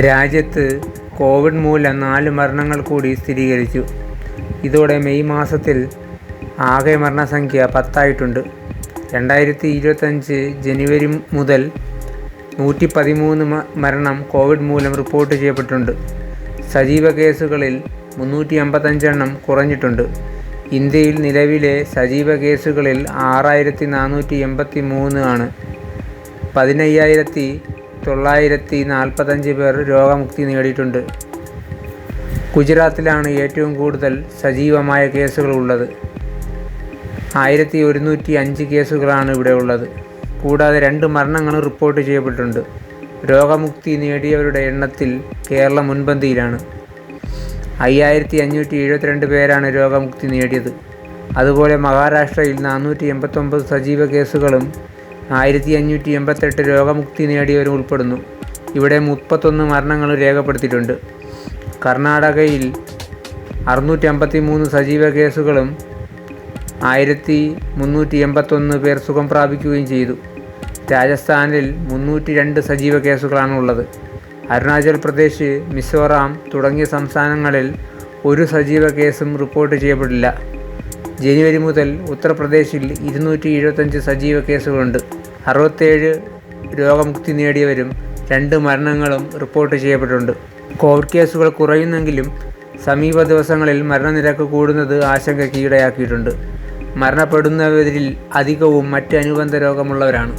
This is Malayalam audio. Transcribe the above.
രാജ്യത്ത് കോവിഡ് മൂലം നാല് മരണങ്ങൾ കൂടി സ്ഥിരീകരിച്ചു. ഇതോടെ മെയ് മാസത്തിൽ ആകെ മരണസംഖ്യ പത്തായിട്ടുണ്ട്. രണ്ടായിരത്തി ഇരുപത്തഞ്ച് ജനുവരി മുതൽ നൂറ്റി പതിമൂന്ന് മരണം കോവിഡ് മൂലം റിപ്പോർട്ട് ചെയ്യപ്പെട്ടിട്ടുണ്ട്. സജീവ കേസുകളിൽ മുന്നൂറ്റി അമ്പത്തഞ്ചെണ്ണം കുറഞ്ഞിട്ടുണ്ട്. ഇന്ത്യയിൽ നിലവിലെ സജീവ കേസുകളിൽ ആറായിരത്തി നാനൂറ്റി എൺപത്തി മൂന്ന് ആണ്. പതിനയ്യായിരത്തി തൊള്ളായിരത്തി നാൽപ്പത്തഞ്ച് പേർ രോഗമുക്തി നേടിയിട്ടുണ്ട്. ഗുജറാത്തിലാണ് ഏറ്റവും കൂടുതൽ സജീവമായ കേസുകൾ ഉള്ളത്. ആയിരത്തി ഒരുന്നൂറ്റി അഞ്ച് കേസുകളാണ് ഇവിടെ ഉള്ളത്. കൂടാതെ രണ്ട് മരണങ്ങളും റിപ്പോർട്ട് ചെയ്യപ്പെട്ടിട്ടുണ്ട്. രോഗമുക്തി നേടിയവരുടെ എണ്ണത്തിൽ കേരളം മുൻപന്തിയിലാണ്. അയ്യായിരത്തി അഞ്ഞൂറ്റി എഴുപത്തിരണ്ട് പേരാണ് രോഗമുക്തി നേടിയത്. അതുപോലെ മഹാരാഷ്ട്രയിൽ നാനൂറ്റി എൺപത്തൊമ്പത് സജീവ കേസുകളും ആയിരത്തി അഞ്ഞൂറ്റി എൺപത്തെട്ട് രോഗമുക്തി നേടിയവരും ഉൾപ്പെടുന്നു. ഇവിടെ മുപ്പത്തൊന്ന് മരണങ്ങളും രേഖപ്പെടുത്തിയിട്ടുണ്ട്. കർണാടകയിൽ അറുന്നൂറ്റി അമ്പത്തി മൂന്ന് സജീവ കേസുകളും ആയിരത്തി മുന്നൂറ്റി എൺപത്തൊന്ന് പേർ സുഖം പ്രാപിക്കുകയും ചെയ്തു. രാജസ്ഥാനിൽ മുന്നൂറ്റി രണ്ട് സജീവ കേസുകളാണ് ഉള്ളത് അരുണാചൽ പ്രദേശ് മിസോറാം തുടങ്ങിയ സംസ്ഥാനങ്ങളിൽ ഒരു സജീവ കേസും റിപ്പോർട്ട് ചെയ്യപ്പെടില്ല. ജനുവരി മുതൽ ഉത്തർപ്രദേശിൽ ഇരുന്നൂറ്റി എഴുപത്തഞ്ച് സജീവ കേസുകളുണ്ട്. അറുപത്തേഴ് രോഗമുക്തി നേടിയവരും രണ്ട് മരണങ്ങളും റിപ്പോർട്ട് ചെയ്യപ്പെട്ടിട്ടുണ്ട്. കോവിഡ് കേസുകൾ കുറയുന്നെങ്കിലും സമീപ ദിവസങ്ങളിൽ മരണനിരക്ക് കൂടുന്നത് ആശങ്കയ്ക്ക് മരണപ്പെടുന്നവരിൽ അധികവും മറ്റ് അനുബന്ധ രോഗമുള്ളവരാണ്.